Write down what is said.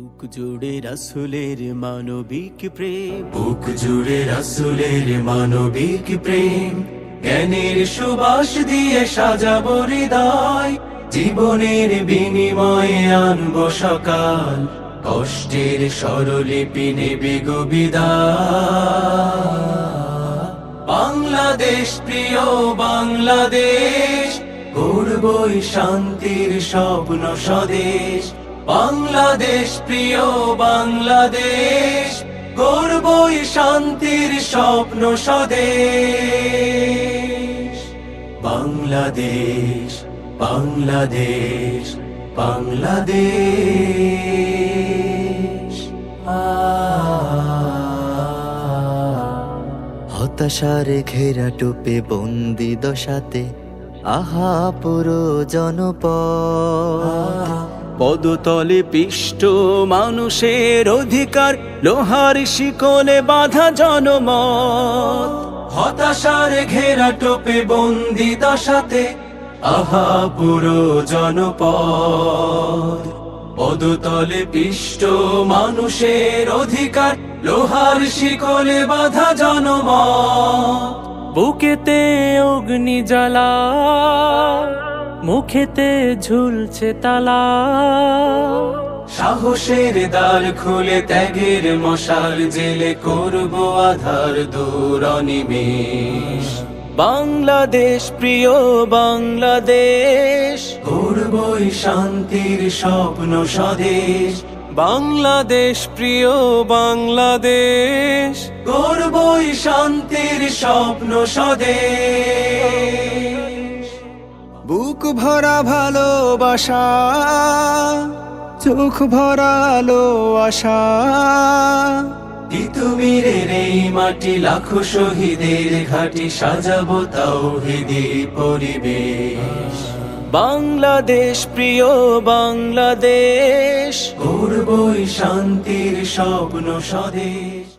বুক জুড়ে রাসুলের মানবিক প্রেম। বুক জুড়ে রাসুলের মানবিক প্রেম। জ্ঞানের সুবাস দিয়ে সাজাবো হৃদয়। জীবনের বিনিময়ে আনব সকাল। কষ্টের স্বরলিপি নেবে বিদায়। বাংলাদেশ, প্রিয় বাংলাদেশ, গড়বই শান্তির স্বপ্ন স্বদেশ। বাংলাদেশ প্রিয় বাংলাদেশ গড়বই শান্তির স্বপ্ন স্বদেশ। বাংলাদেশ বাংলাদেশ বাংলাদেশ। হতাশার ঘেরা টোপে বন্দি দশাতে আহা পুরো জনপদ। পদতলে পিষ্ট মানুষের অধিকার, লোহার শিকলে বাধা জনমত। হতাশার ঘেরা টোপে বন্দি দশাতে, আহা পুরো জনপদ। পদতলে পিষ্ট মানুষের অধিকার, লোহার শিকলে বাধা জনমত। বুকেতে অগ্নি জ্বালা। মুখেতে ঝুলছে তালা। সাহসের দ্বার খুলে ত্যাগের মশাল জেলে করব আধার দূর অনিমেষ। বাংলাদেশ প্রিয় বাংলাদেশ। করবই শান্তির স্বপ্ন স্বদেশ। বাংলাদেশ প্রিয় বাংলাদেশ। করবই শান্তির স্বপ্ন স্বদেশ। ভরা ভালোবাসা চোখ ভরা আলো আশা তিতুমিরের এই মাটি লাখো শহীদের ঘাটি সাজাবো তাওহিদি পরিবেশ। বাংলাদেশ প্রিয় বাংলাদেশ। করবই শান্তির স্বপ্ন স্বদেশ।